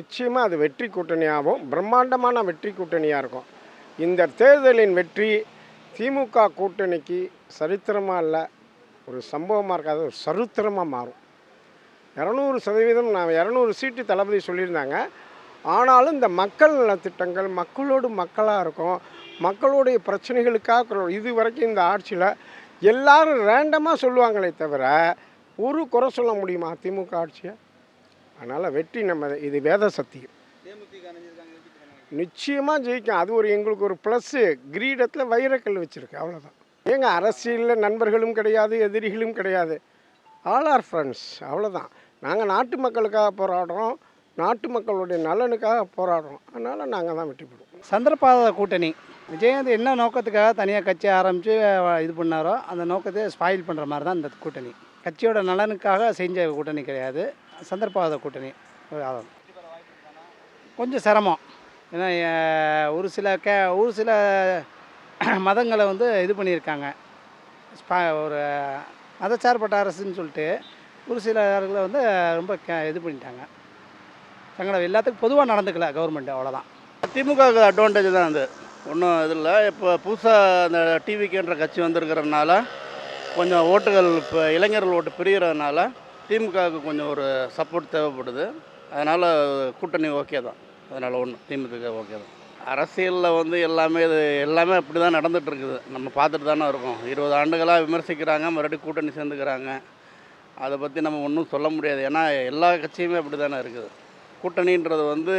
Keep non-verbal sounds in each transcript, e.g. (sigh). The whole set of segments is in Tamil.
நிச்சயமாக அது வெற்றி கூட்டணியாகவும் பிரம்மாண்டமான வெற்றி கூட்டணியாக இருக்கும். இந்த தேர்தலின் வெற்றி திமுக கூட்டணிக்கு சரித்திரமாக இல்லை ஒரு சம்பவமாக இருக்காது ஒரு சரித்திரமாக மாறும். இரநூறு சதவீதம் நான் இரநூறு சீட்டு தளபதி சொல்லியிருந்தாங்க. ஆனாலும் இந்த மக்கள் நலத்திட்டங்கள் மக்களோடு மக்களாக இருக்கும். மக்களுடைய பிரச்சனைகளுக்காக இது வரைக்கும் இந்த ஆட்சியில் எல்லாரும் ரேண்டமாக சொல்லுவாங்களே தவிர ஒரு குறை சொல்ல முடியுமா திமுக ஆட்சியை? அதனால் வெற்றி நம்ம இது வேத சத்தியம். நிச்சயமாக ஜெயிக்கும். அது ஒரு எங்களுக்கு ஒரு ப்ளஸ்ஸு கிரீடத்தில் வைரக்கல் வச்சுருக்கு அவ்வளோதான் ஏங்க அரசியலில் நண்பர்களும் கிடையாது எதிரிகளும் கிடையாது. ஆல் ஆர் ஃப்ரெண்ட்ஸ் அவ்வளோதான் நாங்கள் நாட்டு மக்களுக்காக போராடுறோம் நாட்டு மக்களுடைய நலனுக்காக போராடுறோம். அதனால் நாங்கள் தான் வெற்றி பெறுவோம். சந்திரபாத கூட்டணி. விஜயகாந்த் என்ன நோக்கத்துக்காக தனியாக கட்சி ஆரம்பித்து இது பண்ணாரோ அந்த நோக்கத்தை ஸ்பாயில் பண்ணுற மாதிரி தான் இந்த கூட்டணி. கட்சியோட நலனுக்காக செஞ்ச கூட்டணி கிடையாது. சந்தர்ப்பவாத கூட்டணி அதாவது கொஞ்சம் சிரமம். ஏன்னா ஒரு சில கே ஒரு சில (clears throat) மதங்களை வந்து இது பண்ணியிருக்காங்க. ஸ்பா ஒரு மதச்சார்பட்ட அரசுன்னு சொல்லிட்டு ஒரு சிலர்களை வந்து ரொம்ப கே இது பண்ணிட்டாங்க. சங்கடம் எல்லாத்துக்கும் பொதுவாக நடந்துக்கல கவர்மெண்ட் அவ்வளோதான் திமுகவுக்கு அட்வான்டேஜ் தான் அது. ஒன்றும் இது இல்லை. இப்போ புதுசாக அந்த டிவிக்குன்ற கட்சி வந்திருக்கிறதுனால கொஞ்சம் ஓட்டுகள் இப்போ இளைஞர்கள் ஓட்டு பிரிகிறதுனால திமுகவுக்கு கொஞ்சம் ஒரு சப்போர்ட் தேவைப்படுது. அதனால் கூட்டணி ஓகே தான். அதனால் ஒன்று திமுக ஓகே தான். அரசியலில் வந்து எல்லாமே இது எல்லாமே அப்படி தான் நடந்துட்டு இருக்குது நம்ம பார்த்துட்டு தானே இருக்கோம். இருபது ஆண்டுகளாக விமர்சிக்கிறாங்க மறுபடியும் கூட்டணி சேர்ந்துக்கிறாங்க. அதை பற்றி நம்ம ஒன்றும் சொல்ல முடியாது. ஏன்னா எல்லா கட்சியுமே அப்படி தானே இருக்குது. கூட்டணின்றது வந்து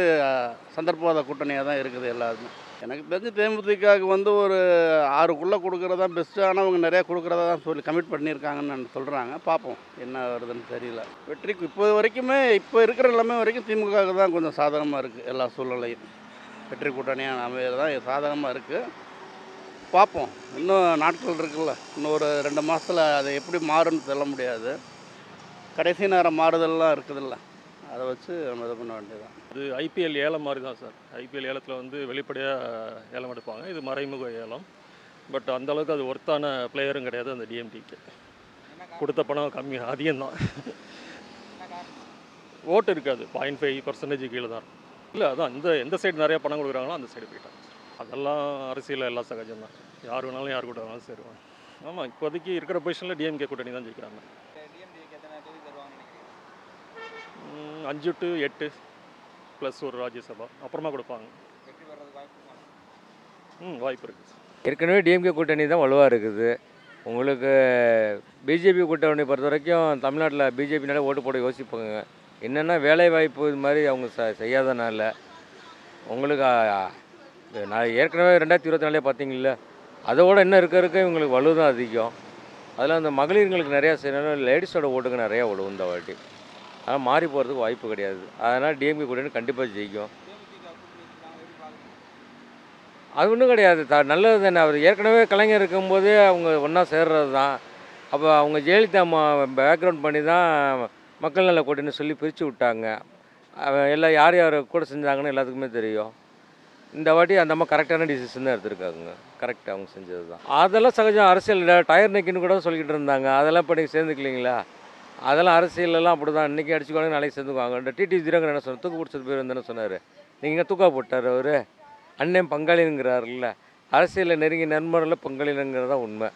சந்தர்ப்பவாத கூட்டணியாக தான் இருக்குது எல்லாருமே. எனக்கு தெரிஞ்சு தேமுதிகவுக்கு வந்து ஒரு ஆறுக்குள்ளே கொடுக்குறது தான் பெஸ்ட்டு ஆனால் அவங்க நிறையா கொடுக்குறதா தான் சொல்லி கமிட் பண்ணியிருக்காங்கன்னு சொல்கிறாங்க பார்ப்போம் என்ன வருதுன்னு தெரியல. வெற்றிக்கு இப்போ வரைக்குமே இப்போ இருக்கிற எல்லாமே வரைக்கும் திமுகவுக்கு தான் கொஞ்சம் சாதகமாக இருக்குது எல்லா சூழ்நிலையும். வெற்றி கூட்டணியாக அமைகிறது தான் சாதகமாக இருக்குது பார்ப்போம். இன்னும் நாட்கள் இருக்குல்ல. இன்னும் ஒரு ரெண்டு மாதத்தில் அது எப்படி மாறும்னு சொல்ல முடியாது. கடைசி நேரம் மாறுதல்லாம் இருக்குதுல்ல. அதை வச்சு நம்ம இதை பண்ண வேண்டியதான் இது ஐபிஎல் ஏலம் மாதிரி தான் சார். ஐபிஎல் ஏலத்தில் வந்து வெளிப்படையாக ஏலம் எடுப்பாங்க. இது மறைமுக ஏலம். பட் அந்த அளவுக்கு அது ஒர்த்தான பிளேயரும் கிடையாது அந்த டிஎம்டிக்கு கொடுத்த பணம் கம்மி அதிகம்தான். ஓட்டு இருக்காது. பாயிண்ட் ஃபைவ் பர்சன்டேஜ் கீழே தான் இருக்கும். இல்லை அதான் இந்த எந்த சைடு நிறைய பணம் கொடுக்குறாங்களோ அந்த சைடு போயிட்டாங்க. அதெல்லாம் அரசியலில் எல்லாம் சகஜம்தான். யார் வேணாலும் யார் கூட வேணாலும் சேருவாங்க. ஆமாம் இப்போதைக்கு இருக்கிற பொசிஷனில் டிஎம்கே கூட்டணி தான் ஜெயிக்கிறாங்க ம், அஞ்சு டு எட்டு ப்ளஸ் ஒரு ராஜ்யசபா. அப்புறமா கொடுப்பாங்க. ம் வாய்ப்பு இருக்குது ஏற்கனவே டிஎம்கே கூட்டணி தான் வலுவாக இருக்குது. உங்களுக்கு பிஜேபி கூட்டணி பொறுத்த வரைக்கும் தமிழ்நாட்டில் பிஜேபினால ஓட்டு போட யோசிப்பாங்க. என்னென்னா வேலை வாய்ப்பு இது மாதிரி அவங்க ச செய்யாதனால உங்களுக்கு நான் ஏற்கனவே ரெண்டாயிரத்தி இருபத்தி நாலே பார்த்தீங்களா அதோட என்ன இருக்க இருக்க இவங்களுக்கு வலு தான் அதிகம். அதில் அந்த மகளிர்களுக்கு நிறையா செய்யணும். லேடிஸோட ஓட்டுங்க நிறையா ஓடும் இந்த வாட்டி. ஆனால் மாறி போகிறதுக்கு வாய்ப்பு கிடையாது. அதனால் டிஎம்கே கூட்டணி கண்டிப்பாக ஜெயிக்கும். அது ஒன்றும் கிடையாது. த நல்லது தானே. அவர் ஏற்கனவே கலைஞர் இருக்கும்போதே அவங்க ஒன்றா சேர்றது தான் அப்போ அவங்க ஜெயலலிதா அம்மா பேக்ரவுண்ட் பண்ணி தான் மக்கள் நல கூட்டணி சொல்லி பிரித்து விட்டாங்க. எல்லாம் யார் யார் கூட செஞ்சாங்கன்னு எல்லாத்துக்குமே தெரியும். இந்த வாட்டி அந்த அம்மா கரெக்டான டிசிஷன் தான் எடுத்திருக்காங்க. கரெக்டாக அவங்க செஞ்சது தான் அதெல்லாம் சகஜம். அரசியல் டயர் நெக்கின்னு கூட சொல்லிக்கிட்டு இருந்தாங்க. அதெல்லாம் இப்போ நீங்கள் சேர்ந்துக்கலீங்களா? அதெல்லாம் அரசியலெல்லாம் அப்படி தான் இன்றைக்கி அடிச்சுக்குவாங்க நாளைக்கு சேர்ந்துக்குவாங்க இந்த டிடி திரங்கர் என்ன சொன்னார்? தூக்கு பிடிச்சது பேர் வந்து என்ன சொன்னார்? நீங்கள் தூக்கா போட்டார் அவர். அண்ணன் பங்காளிங்கிறாருல்ல அரசியலில் நெருங்கி நண்பரில் பங்காளிங்கிறது தான் உண்மை.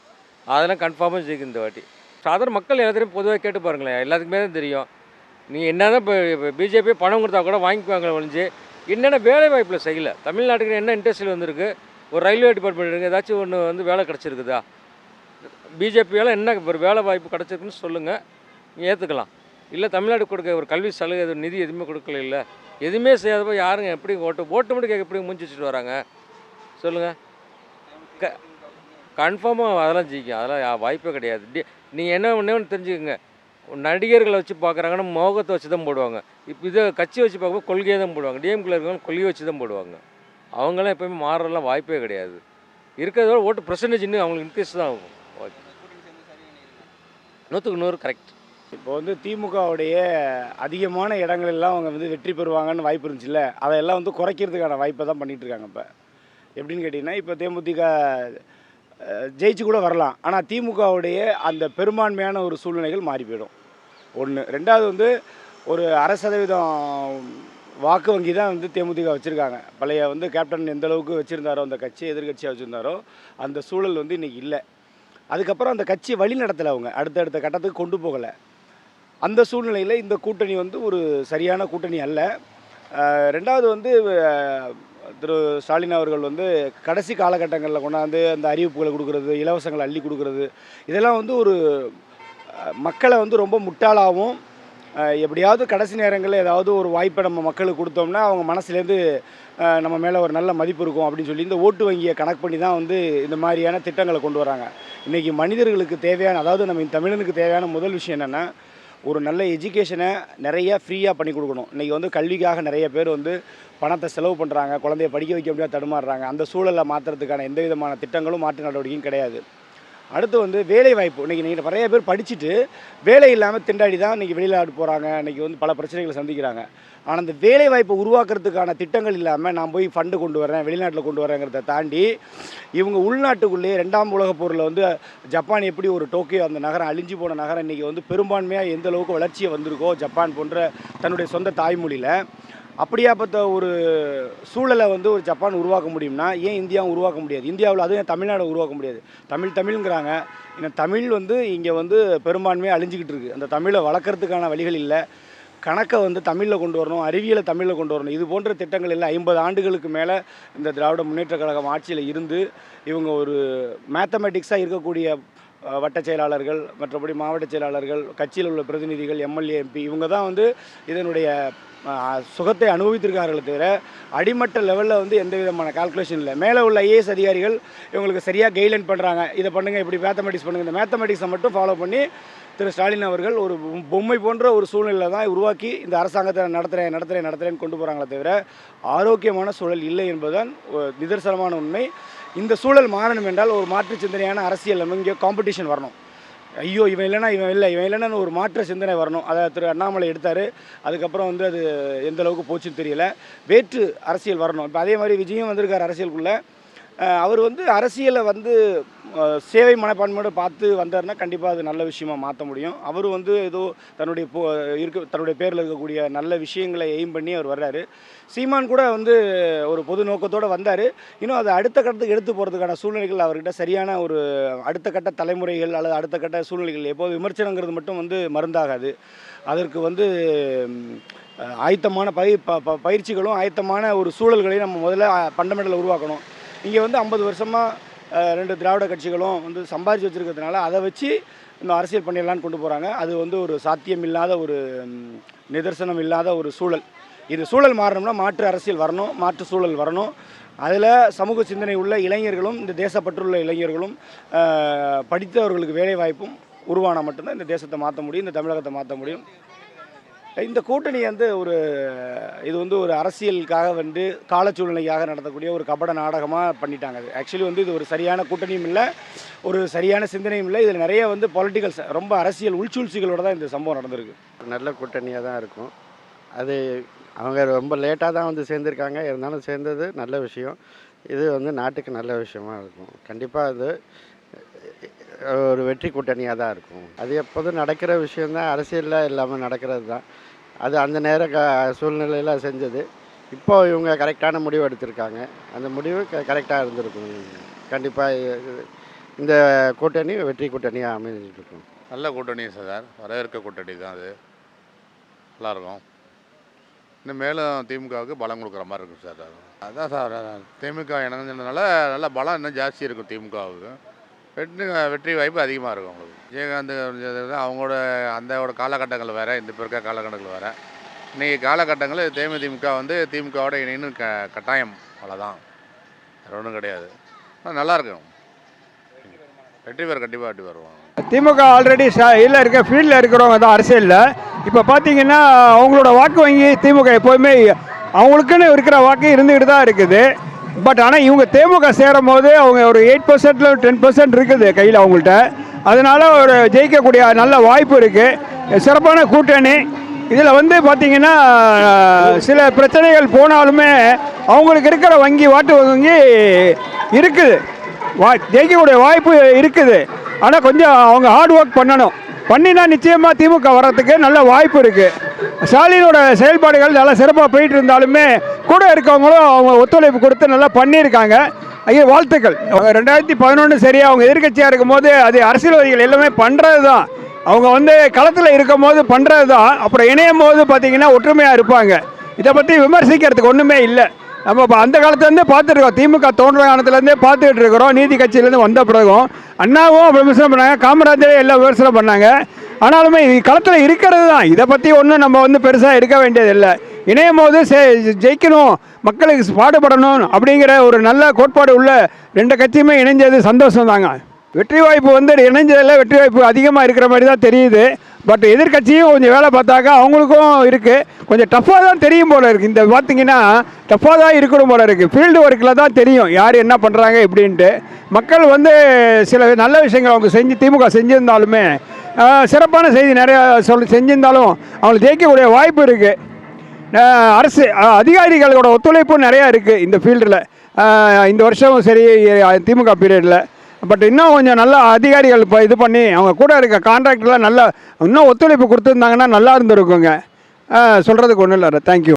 அதெல்லாம் கன்ஃபார்மாக ஜெயிக்கும் இந்த வாட்டி. சாதாரண மக்கள் எல்லாத்தையும் பொதுவாக கேட்டு பாருங்களேன். எல்லாத்துக்குமே தான் தெரியும். நீங்கள் என்ன தான் இப்போ பிஜேபி பணம் கொடுத்தா கூட வாங்கிக்குவாங்க ஒழிஞ்சு என்னென்ன வேலை வாய்ப்பில் செய்யலை. தமிழ்நாட்டுக்கு என்ன இண்டஸ்ட்ரியில் வந்திருக்கு? ஒரு ரயில்வே டிபார்ட்மெண்ட் இருக்குது ஏதாச்சும் ஒன்று வந்து வேலை கிடச்சிருக்குதா? பிஜேபியால் என்ன ஒரு வேலை வாய்ப்பு கிடச்சிருக்குன்னு சொல்லுங்கள் ஏற்றுக்கலாம் இல்லை தமிழ்நாடு கொடுக்க ஒரு கல்வி சலுகை எதுவும் நிதி எதுவுமே கொடுக்கல இல்லை. எதுவுமே செய்யாதப்போ யாருங்க எப்படி ஓட்டு ஓட்டு மட்டும் கேட்க எப்படி முடிச்சு வச்சுட்டு வராங்க? சொல்லுங்கள் க கன்ஃபார்மாக அதெல்லாம் ஜெயிக்கும். அதெல்லாம் வாய்ப்பே கிடையாது. டி நீங்கள் என்ன ஒன்றே ஒன்று தெரிஞ்சுக்கோங்க. நடிகர்களை வச்சு பார்க்குறாங்கன்னா மோகத்தை வச்சு தான் போடுவாங்க. இப்போ இதை கட்சி வச்சு பார்க்கும்போது கொள்கையை தான் போடுவாங்க. டிஎம்கில் இருக்கவங்க கொள்கையை வச்சு தான் போடுவாங்க. அவங்களாம் எப்போயுமே மாறலாம் வாய்ப்பே கிடையாது. இருக்கிறதோட ஓட்டு பர்சன்டேஜ் இன்னும் அவங்களுக்கு இன்க்ரீஸ் தான் ஆகும். ஓகே. நூற்றுக்கு நூறு கரெக்ட் இப்போ வந்து திமுகவுடைய அதிகமான இடங்களெல்லாம் அவங்க வந்து வெற்றி பெறுவாங்கன்னு வாய்ப்பு இருந்துச்சுல்ல அதையெல்லாம் வந்து குறைக்கிறதுக்கான வாய்ப்பை தான் பண்ணிகிட்ருக்காங்க இருக்காங்க இப்போ. எப்படின்னு கேட்டிங்கன்னா இப்போ தேமுதிக ஜெயிச்சு கூட வரலாம். ஆனால் திமுகவுடைய அந்த பெரும்பான்மையான ஒரு சூழ்நிலைகள் மாறி போயிடும். ஒன்று ரெண்டாவது வந்து ஒரு அரை சதவீதம் வாக்கு வங்கி தான் வந்து தேமுதிக வச்சுருக்காங்க. பழைய வந்து கேப்டன் எந்த அளவுக்கு வச்சுருந்தாரோ அந்த கட்சி எதிர்கட்சியாக வச்சுருந்தாரோ அந்த சூழல் வந்து இன்றைக்கி இல்லை. அதுக்கப்புறம் அந்த கட்சி வழி நடத்தலை அவங்க. அடுத்தடுத்த கட்டத்துக்கு கொண்டு போகலை. அந்த சூழ்நிலையில் இந்த கூட்டணி வந்து ஒரு சரியான கூட்டணி அல்ல. ரெண்டாவது வந்து திரு ஸ்டாலின் அவர்கள் வந்து கடைசி காலகட்டங்களில் கொண்டாந்து அந்த அறிவிப்புகளை கொடுக்குறது இலவசங்களை அள்ளி கொடுக்குறது இதெல்லாம் வந்து ஒரு மக்களை வந்து ரொம்ப முட்டாளாகவும் எப்படியாவது கடைசி நேரங்களில் ஏதாவது ஒரு வாய்ப்பை நம்ம மக்களுக்கு கொடுத்தோம்னா அவங்க மனசுலேருந்து நம்ம மேலே ஒரு நல்ல மதிப்பு இருக்கும் அப்படின்னு சொல்லி இந்த ஓட்டு வங்கியை கணக்கு பண்ணி தான் வந்து இந்த மாதிரியான திட்டங்களை கொண்டு வராங்க. இன்றைக்கி மனிதர்களுக்கு தேவையான அதாவது நம்ம இந்த தமிழனுக்கு தேவையான முதல் விஷயம் என்னென்னா ஒரு நல்ல எஜுகேஷனை நிறைய ஃப்ரீயாக பண்ணி கொடுக்கணும். இன்றைக்கி வந்து கல்விக்காக நிறைய பேர் வந்து பணத்தை செலவு பண்ணுறாங்க குழந்தைய படிக்க வைக்க முடியாது தடுமாறுறாங்க. அந்த சூழலை மாற்றுறதுக்கான எந்த விதமான திட்டங்களும் மாற்று நடவடிக்கையும் கிடையாது. அடுத்து வந்து வேலை வாய்ப்பு இன்றைக்கி நீங்கள் நிறைய பேர் படிச்சுட்டு வேலை இல்லாமல் திண்டாடி தான் இன்றைக்கி வெளிநாடு போகிறாங்க இன்றைக்கி வந்து பல பிரச்சனைகளை சந்திக்கிறாங்க. ஆனால் அந்த வேலை வாய்ப்பை உருவாக்குறதுக்கான திட்டங்கள் இல்லாமல் நான் போய் ஃபண்டு கொண்டு வரேன் வெளிநாட்டில் கொண்டு வரேங்கிறத தாண்டி இவங்க உள்நாட்டுக்குள்ளேயே ரெண்டாம் உலகப் போரில் வந்து ஜப்பான் எப்படி ஒரு டோக்கியோ அந்த நகரம் அழிஞ்சு போன நகரம் இன்றைக்கி வந்து பெரும்பான்மையாக எந்த அளவுக்கு வளர்ச்சியை வந்திருக்கோ ஜப்பான் போன்ற தன்னுடைய சொந்த தாய்மொழியில் அப்படியாப்பட்ட ஒரு சூழலை வந்து ஒரு ஜப்பான் உருவாக்க முடியும்னா ஏன் இந்தியாவும் உருவாக்க முடியாது? இந்தியாவில் அதுவும் தமிழ்நாடு உருவாக்க முடியாது? தமிழ் தமிழ்ங்கிறாங்க. ஏன்னா தமிழ் வந்து இங்கே வந்து பெரும்பான்மையாக அழிஞ்சிக்கிட்டு இருக்குது அந்த தமிழை வளர்க்குறதுக்கான வழிகள் இல்லை. கணக்கை வந்து தமிழில் கொண்டு வரணும் அறிவியலை தமிழில் கொண்டு வரணும். இது போன்ற திட்டங்கள் எல்லாம் ஐம்பது ஆண்டுகளுக்கு மேலே இந்த திராவிட முன்னேற்றக் கழகம் ஆட்சியில் இருந்து இவங்க ஒரு மேத்தமெட்டிக்ஸாக இருக்கக்கூடிய வட்ட செயலாளர்கள் மற்றபடி மாவட்ட செயலாளர்கள் கட்சியில் உள்ள பிரதிநிதிகள் எம்எல்ஏ எம்பி இவங்க தான் வந்து இதனுடைய சுகத்தை அனுபவித்திருக்கார்களே தவிர அடிமட்ட லெவலில் வந்து எந்த விதமான கால்குலேஷன் இல்லை. மேலே உள்ள ஐஏஎஸ் அதிகாரிகள் இவங்களுக்கு சரியாக கைட்லைன் பண்ணுறாங்க இதை பண்ணுங்கள் இப்படி மேத்தமெட்டிக்ஸ் பண்ணுங்கள் இந்த மேத்தமெட்டிக்ஸை மட்டும் ஃபாலோ பண்ணி திரு ஸ்டாலின் அவர்கள் ஒரு பொம்மை போன்ற ஒரு சூழ்நிலை தான் உருவாக்கி இந்த அரசாங்கத்தை நடத்துகிறேன் நடத்துகிறேன் நடத்துகிறேன்னு கொண்டு போகிறாங்களே தவிர ஆரோக்கியமான சூழல் இல்லை என்பதுதான் நிதர்சனமான உண்மை. இந்த சூழல் மாறணும் என்றால் ஒரு மாற்று சிந்தனையான அரசியல் நம்ம இங்கே காம்படிஷன் வரணும். ஐயோ இவன் இல்லைனா இவன் இல்லை இவன் இல்லைன்னு ஒரு மாற்று சிந்தனை வரணும். அதை திரு அண்ணாமலை எடுத்தார். அதுக்கப்புறம் வந்து அது எந்த அளவுக்கு போச்சுன்னு தெரியல. வேற்று அரசியல் வரணும். இப்போ அதே மாதிரி விஜயும் வந்திருக்கார் அரசியலுக்குள்ளே. அவர் வந்து அரசியலை வந்து சேவை மனப்பான்மையோடு பார்த்து வந்தார்னா கண்டிப்பாக அது நல்ல விஷயமா மாற்ற முடியும். அவர் வந்து ஏதோ தன்னுடைய போ இருக்க தன்னுடைய பேரில் இருக்கக்கூடிய நல்ல விஷயங்களை எய்ம் பண்ணி அவர் வர்றாரு. சீமான் கூட வந்து ஒரு பொது நோக்கத்தோடு வந்தார். இன்னும் அதை அடுத்த கட்டத்துக்கு எடுத்து போகிறதுக்கான சூழ்நிலைகள் அவர்கிட்ட சரியான ஒரு அடுத்த கட்ட தலைமுறைகள் அல்லது அடுத்த கட்ட சூழ்நிலைகள் எப்போது விமர்சனங்கிறது மட்டும் வந்து மருந்தாகாது. அதற்கு வந்து ஆயத்தமான பயிர் ப ப- பயிற்சிகளும் ஆயத்தமான ஒரு சூழல்களையும் நம்ம முதல்ல பண்டமெண்டலில் உருவாக்கணும். இங்கே வந்து ஐம்பது வருஷமாக ரெண்டு திராவிட கட்சிகளும் வந்து சம்பாதிச்சு வச்சுருக்கிறதுனால அதை வச்சு இந்த அரசியல் பண்ணிடலான்னு கொண்டு போகிறாங்க அது வந்து ஒரு சாத்தியம் இல்லாத ஒரு நிதர்சனம் இல்லாத ஒரு சூழல். இது சூழல் மாறணும்னா மாற்று அரசியல் வரணும் மாற்று சூழல் வரணும். அதில் சமூக சிந்தனை உள்ள இளைஞர்களும் இந்த தேசப்பற்றுள்ள இளைஞர்களும் படித்தவர்களுக்கு வேலைவாய்ப்பும் உருவான மட்டும்தான் இந்த தேசத்தை மாற்ற முடியும் இந்த தமிழகத்தை மாற்ற முடியும். இந்த கூட்டணி வந்து ஒரு இது வந்து ஒரு அரசியலுக்காக வந்து காலச்சூழ்நிலைக்காக நடத்தக்கூடிய ஒரு கபட நாடகமாக பண்ணிட்டாங்க. அது ஆக்சுவலி வந்து இது ஒரு சரியான கூட்டணியும் இல்லை ஒரு சரியான சிந்தனையும் இல்லை. இதில் நிறைய வந்து பொலிட்டிக்கல்ஸ் ரொம்ப அரசியல் உள்சூழ்ச்சிகளோட தான் இந்த சம்பவம் நடந்திருக்கு. ஒரு நல்ல கூட்டணியாக தான் இருக்கும். அது அவங்க ரொம்ப லேட்டாக தான் வந்து சேர்ந்துருக்காங்க. இருந்தாலும் சேர்ந்தது நல்ல விஷயம். இது வந்து நாட்டுக்கு நல்ல விஷயமா இருக்கும். கண்டிப்பாக அது ஒரு வெற்றி கூட்டணியாக தான் இருக்கும். அது எப்போதும் நடக்கிற விஷயந்தான் அரசியலில் இல்லாமல் நடக்கிறது தான். அது அந்த நேர க சூழ்நிலையில் செஞ்சது. இப்போ இவங்க கரெக்டான முடிவு எடுத்திருக்காங்க. அந்த முடிவு க கரெக்டாக இருந்திருக்கும். கண்டிப்பாக இந்த கூட்டணி வெற்றி கூட்டணியாக அமைஞ்சிட்டுருக்கும் நல்ல கூட்டணி சார். வரவேற்க கூட்டணி தான் அது. நல்லாயிருக்கும். இன்னும் மேலும் திமுகவுக்கு பலம் கொடுக்குற மாதிரி இருக்கும் சார். அதுதான் சார். திமுக இணைஞ்சதுனால நல்ல பலம் இன்னும் ஜாஸ்தி இருக்கும் திமுகவுக்கு. வெற்றி வெற்றி வாய்ப்பு அதிகமாக இருக்கும் அவங்களுக்கு. விஜயகாந்த் அவங்களோட அந்தோட காலகட்டங்கள் வேறு இந்த இப்போ இருக்க காலகட்டங்கள் வேறு. இன்றைக்கி காலகட்டங்களில் தேமுதிமுக வந்து திமுகவோட இணைன்னு க கட்டாயம். அவ்வளோதான் வேறு ஒன்றும் கிடையாது. நல்லா நல்லாயிருக்கும் வெற்றி பேர் கண்டிப்பாக வெற்றி வருவாங்க திமுக ஆல்ரெடி இல்லை இருக்க ஃபீல்டில் இருக்கிறவங்க தான் அரசியலில். இப்போ பார்த்தீங்கன்னா அவங்களோட வாக்கு வங்கி திமுக எப்போதுமே அவங்களுக்குன்னு இருக்கிற வாக்கு இருந்துக்கிட்டு தான் இருக்குது. பட் ஆனால் இவங்க தேமுக சேரும் போது அவங்க ஒரு எயிட் பர்சன்ட்ல டென் பர்சன்ட் இருக்குது கையில் அவங்கள்ட்ட. அதனால் ஒரு ஜெயிக்கக்கூடிய நல்ல வாய்ப்பு இருக்குது சிறப்பான கூட்டணி. இதில் வந்து பார்த்திங்கன்னா சில பிரச்சனைகள் போனாலுமே அவங்களுக்கு இருக்கிற வங்கி வாட்டு வங்கி இருக்குது. வா ஜெயிக்கக்கூடிய வாய்ப்பு இருக்குது. ஆனால் கொஞ்சம் அவங்க ஹார்ட் ஒர்க் பண்ணணும். பண்ணினா நிச்சயமாக திமுக வர்றதுக்கு நல்ல வாய்ப்பு இருக்குது ஸ்டாலினோட செயல்பாடுகள் நல்லா சிறப்பாக போயிட்டு இருந்தாலுமே கூட இருக்கவங்களும் அவங்க ஒத்துழைப்பு கொடுத்து நல்லா பண்ணியிருக்காங்க. ஐயோ வாழ்த்துக்கள். ரெண்டாயிரத்தி பதினொன்று சரியாக அவங்க எதிர்க்கட்சியாக இருக்கும்போது அது அரசியல்வாதிகள் எல்லாமே பண்ணுறது தான் அவங்க வந்து களத்தில் இருக்கும் போது பண்ணுறது தான் அப்புறம் இணையும் போது பார்த்திங்கன்னா ஒற்றுமையாக இருப்பாங்க. இதை பற்றி விமர்சிக்கிறதுக்கு ஒன்றுமே இல்லை. நம்ம இப்போ அந்த காலத்துலேருந்தே பார்த்துருக்கோம் திமுக தோன்ற காலத்துலேருந்தே பார்த்துக்கிட்டு இருக்கிறோம். நீதி கட்சியிலேருந்து வந்த பிறகும் அண்ணாவும் விமர்சனம் பண்ணாங்க. காமராஜரே எல்லாம் விமர்சனம் பண்ணாங்க. ஆனாலுமே இது களத்தில் இருக்கிறது தான். இதை பற்றி ஒன்றும் நம்ம வந்து பெருசாக எடுக்க வேண்டியதில்லை இணையும் போது ஜெயிக்கணும் மக்களுக்கு பாடுபடணும் அப்படிங்கிற ஒரு நல்ல கோட்பாடு உள்ள ரெண்டு கட்சியுமே இணைஞ்சது சந்தோஷம் தாங்க வெற்றி வாய்ப்பு வந்து இணைஞ்சதில் வெற்றி வாய்ப்பு அதிகமாக இருக்கிற மாதிரி தான் தெரியுது. பட் எதிர்க்கட்சியும் கொஞ்சம் வேலை பார்த்தாக்கா அவங்களுக்கும் இருக்குது கொஞ்சம் டஃப்பாக தான் தெரியும் போல் இருக்குது இந்த பார்த்தீங்கன்னா டஃப்பாக தான் இருக்கணும் போல் இருக்குது ஃபீல்டு ஒர்க்கில் தான் தெரியும் யார் என்ன பண்ணுறாங்க எப்படின்ட்டு மக்கள் வந்து சில நல்ல விஷயங்கள் அவங்க செஞ்சு திமுக செஞ்சிருந்தாலுமே சிறப்பான செய்தி நிறையா சொல் செஞ்சிருந்தாலும் அவங்களுக்கு ஜெயிக்கக்கூடிய வாய்ப்பு இருக்குது அரசு அதிகாரிகளோட ஒத்துழைப்பும் நிறையா இருக்குது இந்த ஃபீல்டில் இந்த வருஷமும் சரி திமுக பீரியடில் பட் இன்னும் கொஞ்சம் நல்லா அதிகாரிகள் இப்போ இது பண்ணி அவங்க கூட இருக்க கான்ட்ராக்டர்லாம் நல்லா இன்னும் ஒத்துழைப்பு கொடுத்துருந்தாங்கன்னா நல்லா இருந்திருக்குங்க. சொல்கிறதுக்கு ஒன்றும் இல்லை தேங்க்யூ